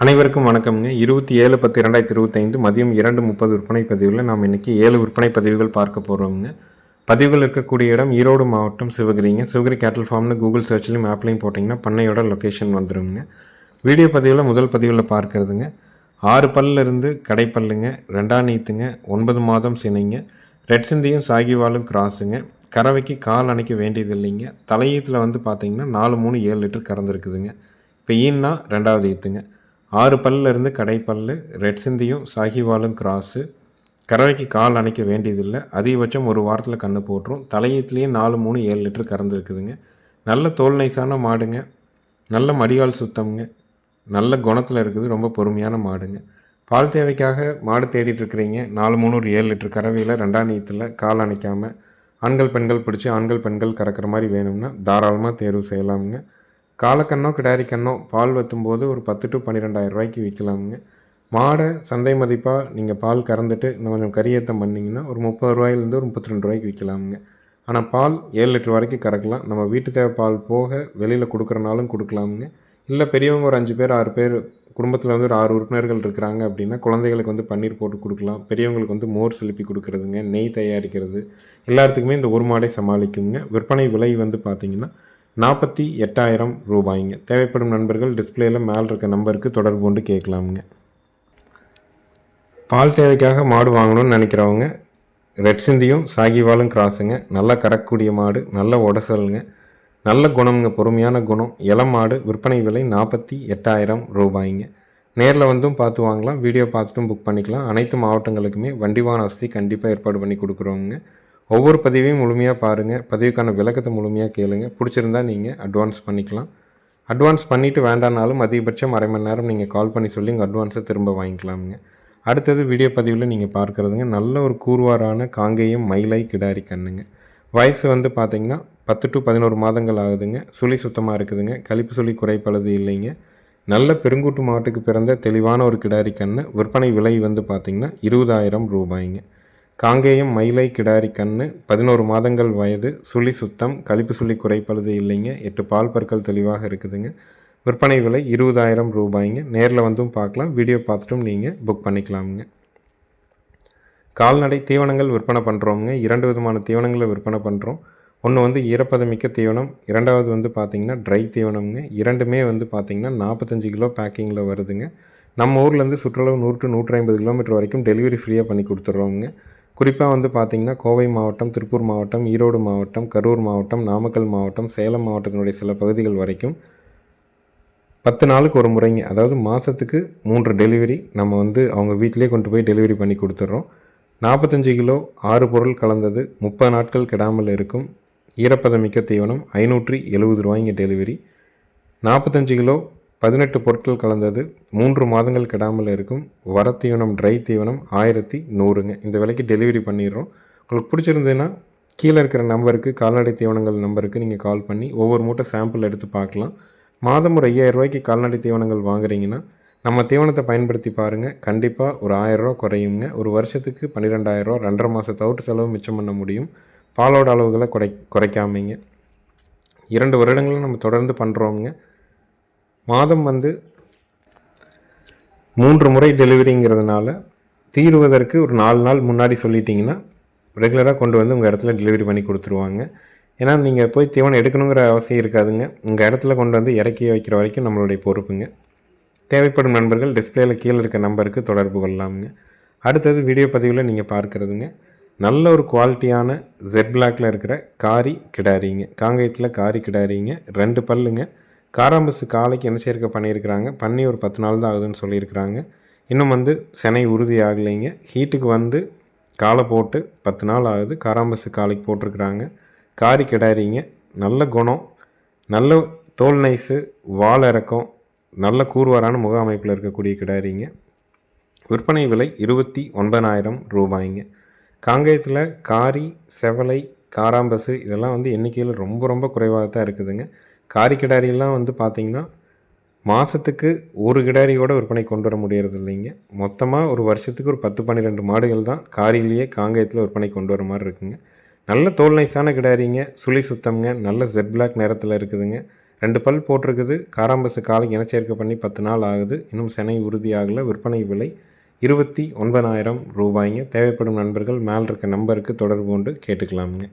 அனைவருக்கும் வணக்கம்ங்க. இருபத்தி ஏழு பத்து ரெண்டாயிரத்தி இருபத்தைந்து மதியம் இரண்டு முப்பது விற்பனை பதிவில் நாம் இன்றைக்கி ஏழு விற்பனை பதிவுகள் பார்க்க போகிறோம்ங்க பதிவுகள் இருக்கக்கூடிய இடம் ஈரோடு மாவட்டம் சிவகிரிங்க. சிவகிரி கேட்டல் ஃபார்ம்னு கூகுள் சர்ச்லையும் ஆப்லையும் போட்டிங்கன்னா பண்ணையோட லொக்கேஷன் வந்துடுங்க வீடியோ பதிவில் முதல் பதிவில் பார்க்கறதுங்க. ஆறு பல்லிருந்து கடைப்பல்லுங்க ரெண்டாம் நீத்துங்க ஒன்பது மாதம் சினைங்க ரெட் சிந்தியும் சாகிவாலும் கிராஸுங்க கறவைக்கு கால் அணைக்க வேண்டியது இல்லைங்க தலையீத்தில் வந்து பார்த்திங்கன்னா நாலு மூணு ஏழு லிட்டர் கறந்துருக்குதுங்க. இப்போ ஈன்னா ரெண்டாவது ஈத்துங்க. ஆறு பல்ல இருந்து கடைப்பல்லு ரெட் சிந்தியும் சாகிவாலும் கிராஸு கறவைக்கு கால் அணைக்க வேண்டியதில்லை. அதிகபட்சம் ஒரு வாரத்தில் கன்று போட்டுரும். தலையத்துலேயே நாலு மூணு ஏழு லிட்டர் கறந்துருக்குதுங்க நல்ல தோல் நைஸான மாடுங்க. நல்ல மடிகால் சுத்தம்ங்க. நல்ல குணத்தில் இருக்குது. ரொம்ப பொறுமையான மாடுங்க. பால் தேவைக்காக மாடு தேடிட்டு இருக்கிறீங்க. நாலு மூணு ஒரு ஏழு லிட்டர் கறவையில் ரெண்டாம் நீத்தில் கால் அணைக்காமல் ஆண்கள் பெண்கள் பிடிச்சி ஆண்கள் பெண்கள் கறக்கிற மாதிரி வேணும்னா தாராளமாக தேர்வு செய்யலாமுங்க. காலக்கண்ணோ கிடாரி கண்ணோ பால் வற்றும்போது ஒரு பத்து டு பன்னிரெண்டாயிரம் ரூபாய்க்கு விற்கலாமுங்க மாடை சந்தை மதிப்பாக நீங்கள் பால் கறந்துட்டு இன்னும் கொஞ்சம் கரியேத்தம் பண்ணிங்கன்னா ஒரு முப்பது ரூபாயிலேருந்து ஒரு முப்பத்தி ரெண்டு ரூபாய்க்கு விற்கலாமுங்க ஆனால் பால் ஏழு லிட்டர் வரைக்கும் கறக்கலாம். நம்ம வீட்டு தேவை பால் போக வெளியில் கொடுக்குறனாலும் கொடுக்கலாமுங்க. இல்லை பெரியவங்க ஒரு அஞ்சு பேர் ஆறு பேர் குடும்பத்தில் வந்து ஒரு ஆறு உறுப்பினர்கள் இருக்கிறாங்க அப்படின்னா குழந்தைகளுக்கு வந்து பன்னீர் போட்டு கொடுக்கலாம். பெரியவங்களுக்கு வந்து மோர் செலுப்பி கொடுக்குறதுங்க நெய் தயாரிக்கிறது. எல்லாத்துக்குமே இந்த ஒரு மாடை சமாளிக்குங்க. விற்பனை விலை வந்து பார்த்திங்கன்னா நாற்பத்தி எட்டாயிரம் ரூபாய்ங்க. தேவைப்படும் நண்பர்கள் டிஸ்பிளேயில் மேலே இருக்க நம்பருக்கு தொடர்பு கொண்டு கேட்கலாமுங்க. பால் தேவைக்காக மாடு வாங்கணும்னு நினைக்கிறவங்க ரெட் சிந்தியும் சாகிவாலும் கிராஸுங்க. நல்லா கறக்கக்கூடிய மாடு நல்ல உடசலுங்க. நல்ல குணம்ங்க பொறுமையான குணம். இளம் மாடு விற்பனை விலை நாற்பத்தி எட்டாயிரம் ரூபாய்ங்க. நேரில் வந்தும் பார்த்து வாங்கலாம் வீடியோ பார்த்துட்டும் புக் பண்ணிக்கலாம். அனைத்து மாவட்டங்களுக்குமே வண்டி வாகன வசதி கண்டிப்பாக ஏற்பாடு பண்ணி கொடுக்குறோங்க ஒவ்வொரு பதிவையும் முழுமையாக பாருங்கள் பதிவுக்கான விளக்கத்தை முழுமையாக கேளுங்க. பிடிச்சிருந்தா நீங்கள் அட்வான்ஸ் பண்ணிக்கலாம். அட்வான்ஸ் பண்ணிவிட்டு வேண்டானாலும் அதிகபட்சம் அரை மணி நேரம் நீங்கள் கால் பண்ணி சொல்லி உங்கள் அட்வான்ஸை திரும்ப வாங்கிக்கலாமுங்க. அடுத்தது வீடியோ பதிவில் நீங்கள் பார்க்குறதுங்க. நல்ல ஒரு கூர்வாரான காங்கேயம் மயிலை கிடாரி கண்ணுங்க. வயசு வந்து பார்த்திங்கன்னா பத்து டு பதினோரு மாதங்கள் ஆகுதுங்க. சுழி சுத்தமாக இருக்குதுங்க. கழிப்பு சுழி குறைப்பளது இல்லைங்க. நல்ல பெருங்கூட்டு மாவட்டத்துக்கு பிறந்த தெளிவான ஒரு கிடாரி கண்ணு. விற்பனை விலை வந்து பார்த்திங்கன்னா இருபதாயிரம் ரூபாய்ங்க. காங்கேயம் மயிலை கிடாரி கண்ணு பதினோரு மாதங்கள் வயது சுழி சுத்தம் கழிப்பு சுழி குறைப்பழுது இல்லைங்க. எட்டு பால் பற்கள் தெளிவாக இருக்குதுங்க. விற்பனை விலை இருபதாயிரம் ரூபாய்ங்க. நேரில் வந்தும் பார்க்கலாம். வீடியோ பார்த்துட்டும் நீங்கள் புக் பண்ணிக்கலாமுங்க. கால்நடை தீவனங்கள் விற்பனை பண்ணுறோங்க இரண்டு விதமான தீவனங்களை விற்பனை பண்ணுறோம் ஒன்று வந்து ஈரப்பதமிக்க தீவனம். இரண்டாவது வந்து பார்த்திங்கன்னா ட்ரை தீவனம்ங்க. இரண்டுமே வந்து பார்த்திங்கன்னா நாற்பத்தஞ்சு கிலோ பேக்கிங்கில் வருதுங்க. நம்ம ஊர்லேருந்து சுற்றுலா நூறு டு நூற்றி ஐம்பது கிலோமீட்டர் வரைக்கும் டெலிவரி ஃப்ரீயாக பண்ணி கொடுத்துட்றோங்க குறிப்பாக வந்து பார்த்திங்கன்னா கோவை மாவட்டம் திருப்பூர் மாவட்டம் ஈரோடு மாவட்டம் கரூர் மாவட்டம் நாமக்கல் மாவட்டம் சேலம் மாவட்டத்தினுடைய சில பகுதிகள் வரைக்கும் பத்து நாளுக்கு ஒரு முறைங்க. அதாவது மாதத்துக்கு மூன்று டெலிவரி நம்ம வந்து அவங்க வீட்டிலே கொண்டு போய் டெலிவரி பண்ணி கொடுத்துட்றோம். நாற்பத்தஞ்சு கிலோ ஆறு பொருள் கலந்தது முப்பது நாட்கள் கெடாமல் இருக்கும் ஈரப்பதமிக்க தீவனம் ஐநூற்றி எழுபது ரூபாய்ங்க டெலிவரி. நாற்பத்தஞ்சு கிலோ பதினெட்டு பொருட்கள் கலந்தது. மூன்று மாதங்கள் கெடாமல் இருக்கும். வர தீவனம் ட்ரை தீவனம் ஆயிரத்தி நூறுங்க. இந்த விலைக்கு டெலிவரி பண்ணிடுறோம். உங்களுக்கு பிடிச்சிருந்ததுன்னா கீழே இருக்கிற நம்பருக்கு கால்நடை தீவனங்கள் நம்பருக்கு நீங்கள் கால் பண்ணி ஒவ்வொரு மூட்டை சாம்பிள் எடுத்து பார்க்கலாம். மாதம் ஒரு ஐயாயிரம் ரூபாய்க்கு கால்நடை தீவனங்கள் வாங்குறீங்கன்னா நம்ம தீவனத்தை பயன்படுத்தி பாருங்கள் கண்டிப்பாக ஒரு ஆயிரரூவா குறையுங்க. ஒரு வருஷத்துக்கு பன்னிரெண்டாயிரரூவா ரெண்டரை மாதம் தவிட்டு செலவு மிச்சம் பண்ண முடியும். பாலோட அளவுகளை குறை குறைக்காமங்க. இரண்டு வருடங்களும் நம்ம தொடர்ந்து பண்ணுறோங்க மாதம் வந்து மூன்று முறை டெலிவரிங்கிறதுனால தீருவதற்கு ஒரு நாலு நாள் முன்னாடி சொல்லிட்டிங்கன்னா ரெகுலராக கொண்டு வந்து உங்கள் இடத்துல டெலிவரி பண்ணி கொடுத்துருவாங்க. ஏன்னா நீங்கள் போய் தீவனம் எடுக்கணுங்கிற அவசியம் இருக்காதுங்க. உங்கள் இடத்துல கொண்டு வந்து இறக்கி வைக்கிற வரைக்கும் நம்மளுடைய பொறுப்புங்க. தேவைப்படும் நண்பர்கள் டிஸ்பிளேயில் கீழே இருக்க நம்பருக்கு தொடர்பு கொள்ளலாமுங்க. அடுத்தது வீடியோ பதிவில் நீங்கள் பார்க்குறதுங்க. நல்ல ஒரு குவாலிட்டியான ஜெட் பிளாக்ல இருக்கிற காரி கிடாரிங்க. காங்கயத்தில் காரி கிடாரிங்க. ரெண்டு பல்லுங்க. காராம்பஸ் காலைக்கு என்ன சேர்க்கை பண்ணியிருக்கிறாங்க? பண்ணி ஒரு பத்து நாள் தான் ஆகுதுன்னு சொல்லியிருக்கிறாங்க. இன்னும் வந்து செனை உறுதி ஆகலைங்க ஹீட்டுக்கு வந்து காலை போட்டு பத்து நாள் ஆகுது. காராம்பஸ் காலைக்கு போட்டிருக்கிறாங்க. காரி கிடாரிங்க. நல்ல குணம். நல்ல தோல் நைஸு வால் இறக்கம் நல்ல கூறுவாரான முக அமைப்பில் இருக்கக்கூடிய கிடாரிங்க. விற்பனை விலை இருபத்தி ஒன்பதாயிரம் ரூபாய்ங்க. காங்கேயத்தில் காரி செவலை காராம்பசு இதெல்லாம் வந்து எண்ணிக்கையில் ரொம்ப ரொம்ப குறைவாக தான் இருக்குதுங்க. காரி கிடாரியெல்லாம் வந்து பார்த்திங்கன்னா மாதத்துக்கு ஒரு கிடாரியோட விற்பனை கொண்டு வர முடியறது இல்லைங்க. மொத்தமாக ஒரு வருஷத்துக்கு ஒரு பத்து பன்னிரெண்டு மாடுகள் தான் காரிலேயே காங்கேயத்தில் விற்பனை கொண்டு வர மாதிரி இருக்குங்க. நல்ல தோல் நைஸான கிடாரிங்க சுழி சுத்தம்ங்க நல்ல ஜெட் பிளாக் நிறத்தில் இருக்குதுங்க. ரெண்டு பல் போட்டிருக்குது. காராம்பசு காலைக்கு இனச்சேர்க்கை பண்ணி பத்து நாள் ஆகுது. இன்னும் செனை உறுதியாகலை விற்பனை விலை இருபத்தி ஒன்பதாயிரம் ரூபாய்ங்க. தேவைப்படும் நண்பர்கள் மேல் இருக்க நம்பருக்கு தொடர்பு கொண்டு கேட்டுக்கலாமுங்க.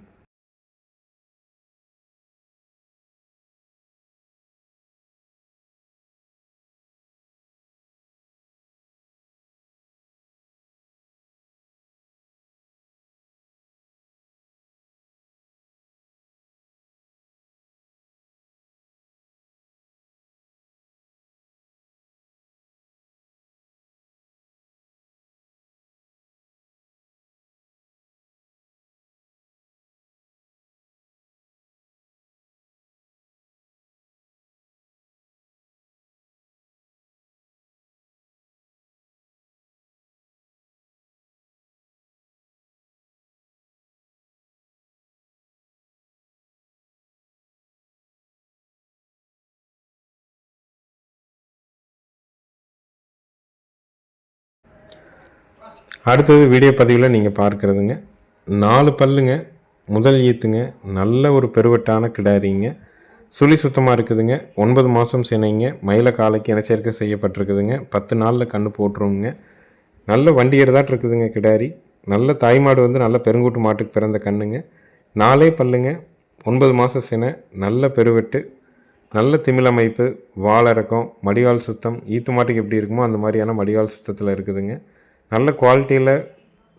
அடுத்தது வீடியோ பதிவில் நீங்கள் பார்க்குறதுங்க. நாலு பல்லுங்க முதல் ஈத்துங்க நல்ல ஒரு பெருவட்டான கிடாரிங்க. சுழி சுத்தமாக இருக்குதுங்க ஒன்பது மாதம் சினைங்க மயில காலைக்கு இனச்சேர்க்கை செய்யப்பட்டிருக்குதுங்க. பத்து நாளில் கன்று போட்டுருவோங்க நல்ல வண்டி ஏறுதாட்டு இருக்குதுங்க கிடாரி. நல்ல தாய்மாடு வந்து நல்ல பெருங்கூட்டு மாட்டுக்கு பிறந்த கண்ணுங்க. நாலே பல்லுங்க ஒன்பது மாதம் சினை நல்ல பெருவெட்டு நல்ல திமிழமைப்பு அமைப்பு வாழறக்கம் மடிவால் சுத்தம் ஈத்து மாட்டுக்கு எப்படி இருக்குமோ அந்த மாதிரியான மடிவால் சுத்தத்தில் இருக்குதுங்க. நல்ல குவாலிட்டியில்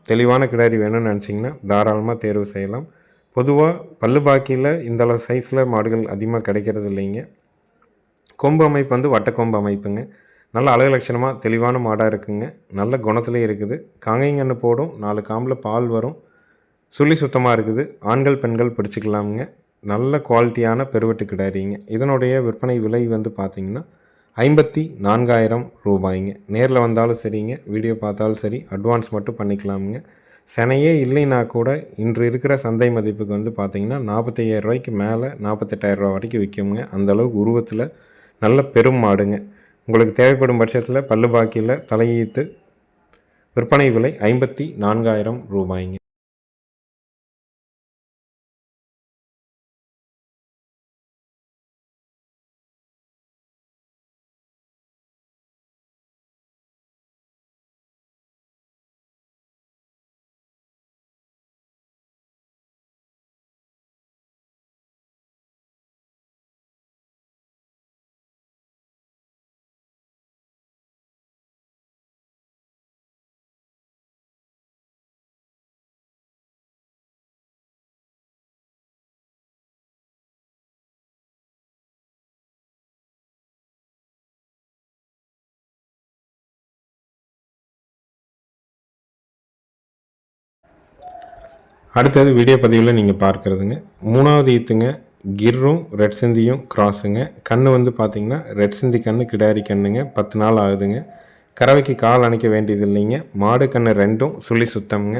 தெளிவான கிடாரி வேணும்னு நினச்சிங்கன்னா தாராளமாக தேர்வு செய்யலாம். பொதுவாக பல்லு பாக்கியில் இந்த அளவு சைஸில் மாடுகள் அதிகமாக கிடைக்கிறது இல்லைங்க. கொம்பு அமைப்பு வந்து வட்டக்கொம்பு அமைப்புங்க. நல்ல அழகு லட்சணமாக தெளிவான மாடாக இருக்குங்க. நல்ல குணத்துலேயே இருக்குது. காங்கைங்கன்னு போடும். நாலு காம்பில் பால் வரும். சுழி சுத்தமாக இருக்குது. ஆண்கள் பெண்கள் பிடிச்சிக்கலாமுங்க. நல்ல குவாலிட்டியான பெருவெட்டு கிடாரிங்க. இதனுடைய விற்பனை விலை வந்து பார்த்திங்கன்னா ஐம்பத்தி நான்காயிரம் ரூபாய்ங்க. நேரில் வந்தாலும் சரிங்க வீடியோ பார்த்தாலும் சரி அட்வான்ஸ் மட்டும் பண்ணிக்கலாமுங்க. செனையே இல்லைன்னா கூட இன்று இருக்கிற சந்தை மதிப்புக்கு வந்து பார்த்திங்கன்னா நாற்பத்தையாயிரம் ரூபாய்க்கு மேலே நாற்பத்தெட்டாயிரம் ரூபா வரைக்கும் விற்குங்க அந்தளவுக்கு உருவத்தில் நல்ல பெரும் மாடுங்க. உங்களுக்கு தேவைப்படும் பட்சத்தில் பல்லு பாக்கியில் தலையீத்து விற்பனை விலை ஐம்பத்தி நான்காயிரம் ரூபாய்ங்க. அடுத்தது வீடியோ பதிவில் நீங்கள் பார்க்குறதுங்க. மூணாவது ஈத்துங்க கிர்ரும் ரெட் சிந்தியும் கிராஸுங்க கண் வந்து பார்த்திங்கன்னா ரெட் சிந்தி கண் கிடாரி கண்ணுங்க. பத்து நாள் ஆகுதுங்க. கறவைக்கு கால் அணைக்க வேண்டியது இல்லைங்க மாடு கண் ரெண்டும் சுழி சுத்தம்ங்க.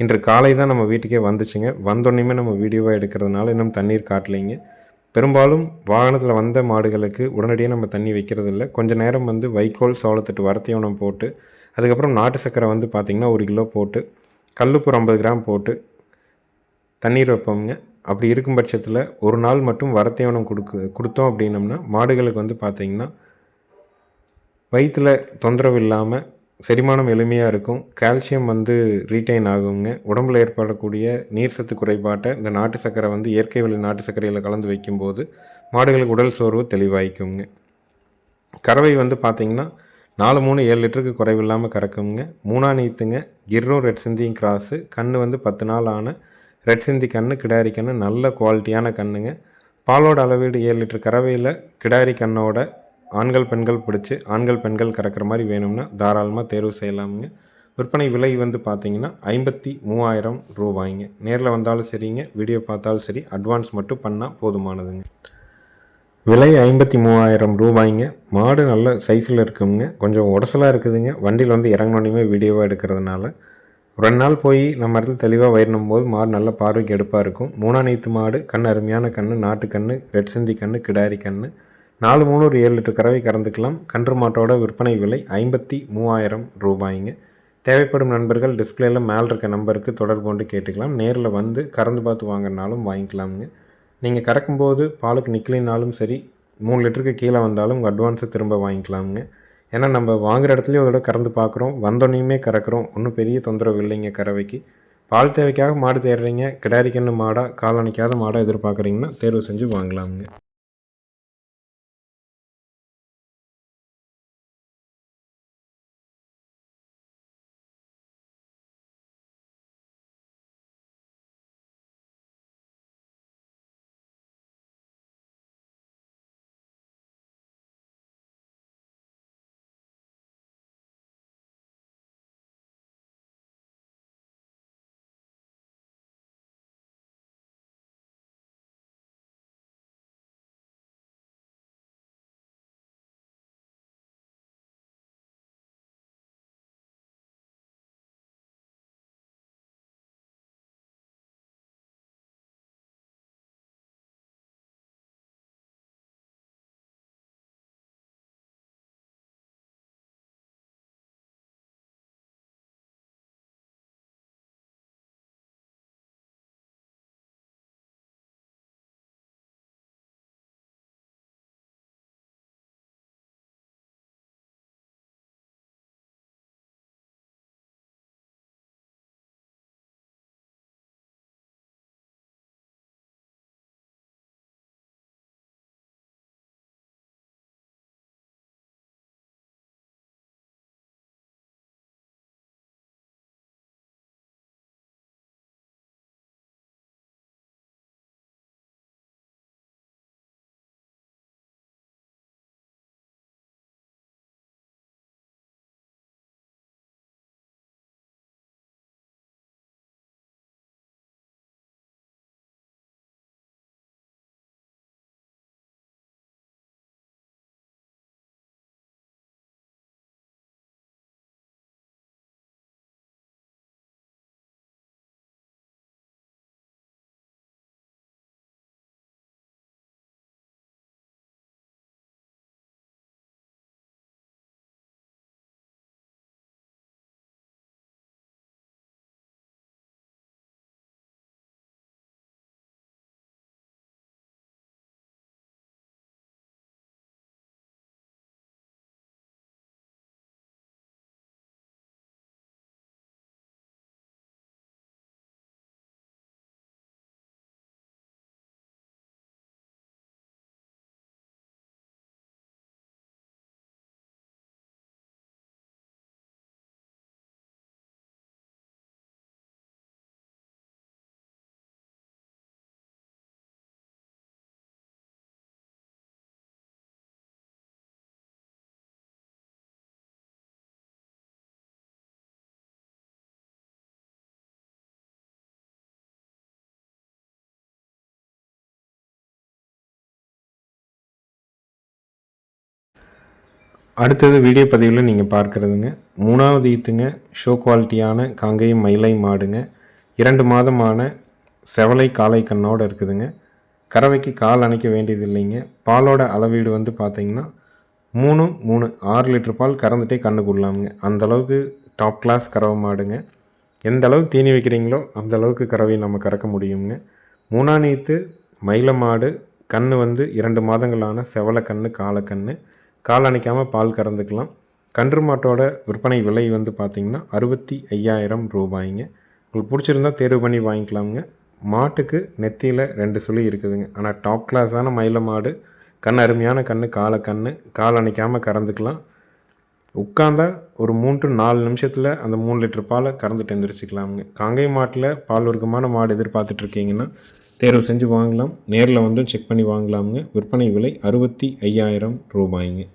இன்று காலை தான் நம்ம வீட்டுக்கே வந்துச்சுங்க. வந்தோடனேயுமே நம்ம வீடியோவாக எடுக்கிறதுனால இன்னும் தண்ணீர் காட்டலைங்க. பெரும்பாலும் வாகனத்தில் வந்த மாடுகளுக்கு உடனடியாக நம்ம தண்ணி வைக்கிறதில்ல. கொஞ்சம் நேரம் வந்து வைக்கோல் சோளத்தட்டு வரத்தியவனம் போட்டு அதுக்கப்புறம் நாட்டு சக்கரை வந்து பார்த்திங்கன்னா ஒரு கிலோ போட்டு கல்லுப்பு ஐம்பது கிராம் போட்டு தண்ணீர் வைப்போம்ங்க. அப்படி இருக்கும் பட்சத்தில் ஒரு நாள் மட்டும் வரத்தேவனம் கொடுக்கு கொடுத்தோம் அப்படின்னம்னா மாடுகளுக்கு வந்து பார்த்திங்கன்னா வயிற்றில் தொந்தரவு இல்லாமல் செரிமானம் எளிமையாக இருக்கும். கால்சியம் வந்து ரீட்டைன் ஆகுங்க. உடம்பில் ஏற்படக்கூடிய நீர் சத்து குறைபாட்டை இந்த நாட்டு சர்க்கரை வந்து இயற்கை வழி நாட்டு சர்க்கரையில் கலந்து வைக்கும்போது மாடுகளுக்கு உடல் சோர்வு தெளிவாய்க்குங்க. கறவை வந்து பார்த்திங்கன்னா நாலு மூணு ஏழு லிட்டருக்கு குறைவில்லாமல் கறக்குங்க. மூணா நீத்துங்க கிர்ரும் ரெட் சிந்தியும் கிராஸு கண் வந்து பத்து நாள் ஆன ரெட் சிந்தி கன்று கிடாரி கன்று நல்ல குவாலிட்டியான கன்றுங்க பாலோட அளவீடு ஏழு லிட்டர் கறவையில் கிடாரி கண்ணோட ஆண்கள் பெண்கள் பிடிச்சி ஆண்கள் பெண்கள் கறக்கிற மாதிரி வேணும்னா தாராளமாக தேர்வு செய்யலாமுங்க. விற்பனை விலை வந்து பார்த்தீங்கன்னா ஐம்பத்தி மூவாயிரம் ரூபாய்ங்க. நேரில் வந்தாலும் சரிங்க வீடியோ பார்த்தாலும் சரி அட்வான்ஸ் மட்டும் பண்ணால் போதுமானதுங்க. விலை ஐம்பத்தி மூவாயிரம் ரூபாய்ங்க. மாடு நல்ல சைஸில் இருக்குங்க. கொஞ்சம் உடசலாக இருக்குதுங்க. வண்டியில் வந்து இறங்கினோடனே வீடியோவாக எடுக்கிறதுனால. ரெண்டு நாள் போய் நம்ம இடத்துல தெளிவாக வயிறணும் போது மாடு நல்ல பார்வைக்கு எடுப்பாக இருக்கும். மூணா நீத்து மாடு கண் அருமையான கண் நாட்டு கண் ரெட் சிந்தி கண் கிடாரி கண் நாலு மூணு ஒரு ஏழு லிட்டர் கறவை கறந்துக்கலாம். கன்று மாட்டோட விற்பனை விலை ஐம்பத்தி மூவாயிரம் ரூபாய்ங்க. தேவைப்படும் நண்பர்கள் டிஸ்பிளேயில் மேலே இருக்க நம்பருக்கு தொடர்பு கொண்டு கேட்டுக்கலாம். நேரில் வந்து கறந்து பார்த்து வாங்கினாலும் வாங்கிக்கலாமுங்க. நீங்கள் கறக்கும்போது பாலுக்கு நிற்கலினாலும் சரி மூணு லிட்டருக்கு கீழே வந்தாலும் உங்கள் அட்வான்ஸை திரும்ப வாங்கிக்கலாமுங்க. ஏன்னா நம்ம வாங்குகிற இடத்துலையும் அதோட கறந்து பார்க்குறோம் வந்தோடனையுமே கறக்குறோம். ஒன்றும் பெரிய தொந்தரவு இல்லைங்க கறவைக்கு. பால் தேவைக்காக மாடு தேடுறீங்க. கிடாரிக்கன்று மாடாக காலணிக்காத மாடாக எதிர்பார்க்குறீங்கன்னா தேர்வு செஞ்சு வாங்கலாமுங்க. அடுத்தது வீடியோ பதிவில் நீங்கள் பார்க்குறதுங்க. மூணாவது ஈத்துங்க ஷோ குவாலிட்டியான காங்கையும் மயிலை மாடுங்க. இரண்டு மாதமான செவலை காளை கண்ணோடு இருக்குதுங்க. கறவைக்கு கால் அணைக்க வேண்டியது இல்லைங்க பாலோட அளவீடு வந்து பார்த்தீங்கன்னா மூணு மூணு ஆறு லிட்டர் பால் கறந்துட்டே கண்ணுக்கு விடலாமுங்க அந்தளவுக்கு டாப் கிளாஸ் கறவை மாடுங்க. எந்த அளவுக்கு தீனி வைக்கிறீங்களோ அந்த அளவுக்கு கறவை நம்ம கறக்க முடியுங்க. மூணா நீத்து மயில மாடு கன்று வந்து இரண்டு மாதங்களான செவலை கன்று காலக்கண்ணு கால் அணைக்காமல் பால் கறந்துக்கலாம். கன்று மாட்டோட விற்பனை விலை வந்து பார்த்திங்கன்னா அறுபத்தி ஐயாயிரம் ரூபாய்ங்க. உங்களுக்கு பிடிச்சிருந்தா தேர்வு பண்ணி வாங்கிக்கலாமுங்க. மாட்டுக்கு நெத்தியில் ரெண்டு சுழி இருக்குதுங்க. ஆனால் டாப் கிளாஸான மயில மாடு கண் அருமையான கன்று காலை கன்று கால் அணைக்காமல் கறந்துக்கலாம். உட்காந்தா ஒரு மூணு டு நாலு நிமிஷத்தில் அந்த மூணு லிட்டர் பாலை கறந்துட்டு எந்திரிச்சிக்கலாமுங்க. காங்கை மாட்டில் பால் வர்க்கமான மாடு எதிர்பார்த்துட்ருக்கீங்கன்னா தேர்வு செஞ்சு வாங்கலாம். நேரில் வந்து செக் பண்ணி வாங்கலாமுங்க. விற்பனை விலை அறுபத்தி ஐயாயிரம் ரூபாய்ங்க.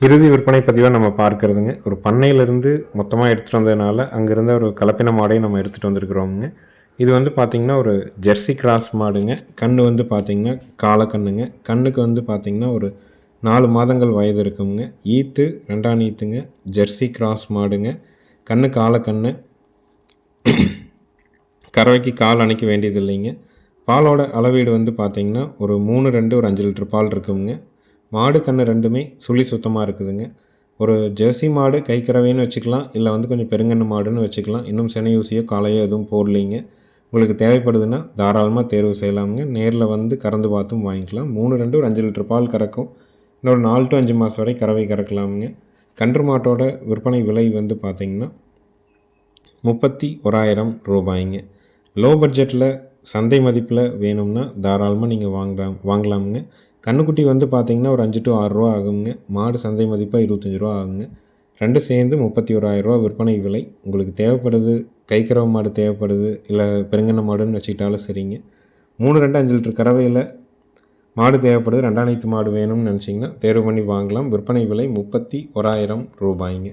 இறுதி விற்பனை பதிவாக நம்ம பார்க்கறதுங்க. ஒரு பண்ணையிலேருந்து மொத்தமாக எடுத்துகிட்டு வந்ததுனால அங்கேருந்து ஒரு கலப்பின மாடையும் நம்ம எடுத்துகிட்டு வந்திருக்கிறோமுங்க. இது வந்து பார்த்திங்கன்னா ஒரு ஜெர்சி கிராஸ் மாடுங்க. கண் வந்து பார்த்திங்கன்னா காலக்கண்ணுங்க கண்ணுக்கு வந்து பார்த்திங்கன்னா ஒரு நாலு மாதங்கள் வயது இருக்குங்க ஈத்து ரெண்டாம் ஈத்துங்க. ஜெர்சி கிராஸ் மாடுங்க. கண்ணு காலக்கண்ணு கறவைக்கு கால் அணைக்க வேண்டியது இல்லைங்க பாலோட அளவீடு வந்து பார்த்திங்கன்னா ஒரு மூணு ரெண்டு ஒரு அஞ்சு லிட்டர் பால் இருக்குங்க மாடு கன்று ரெண்டுமே சுழி சுத்தமாக இருக்குதுங்க. ஒரு ஜெர்சி மாடு கை கறவைன்னு வச்சுக்கலாம் இல்லை வந்து கொஞ்சம் பெருங்கன்று மாடுன்னு வச்சுக்கலாம். இன்னும் செனை காலையோ எதுவும் போடலைங்க. உங்களுக்கு தேவைப்படுதுன்னா தாராளமாக தேர்வு செய்யலாமுங்க. நேரில் வந்து கறந்து பார்த்தும் வாங்கிக்கலாம். மூணு ரெண்டு ஒரு அஞ்சு லிட்டர் பால் கறக்கும். இன்னொரு நாலு டு அஞ்சு மாதம் வரை கறவை கறக்கலாமுங்க. கன்று மாட்டோட விற்பனை விலை வந்து பார்த்திங்கன்னா முப்பத்தி ஓராயிரம் ரூபாய்ங்க. லோ பட்ஜெட்டில் சந்தை மதிப்பில் வேணும்னா தாராளமாக நீங்கள் வாங்கலாம் வாங்கலாமுங்க. கன்றுக்குட்டி வந்து பார்த்தீங்கன்னா ஒரு அஞ்சு டு ஆறு ரூபா ஆகுங்க. மாடு சந்தை மதிப்பாக இருபத்தஞ்சி ரூபா ஆகுங்க. ரெண்டு சேர்ந்து முப்பத்தி ஓராயிரரூவா விற்பனை விலை. உங்களுக்கு தேவைப்படுது கைக்கறவை மாடு தேவைப்படுது இல்லை பெருங்கண்ண மாடுன்னு வச்சுக்கிட்டாலும் சரிங்க. மூணு ரெண்டு அஞ்சு லிட்டர் கறவையில் மாடு தேவைப்படுது. ரெண்டாயிரத்து மாடு வேணும்னு நினச்சிங்கன்னா தேர்வு பண்ணி வாங்கலாம். விற்பனை விலை முப்பத்தி ஓராயிரம் ரூபாய்ங்க.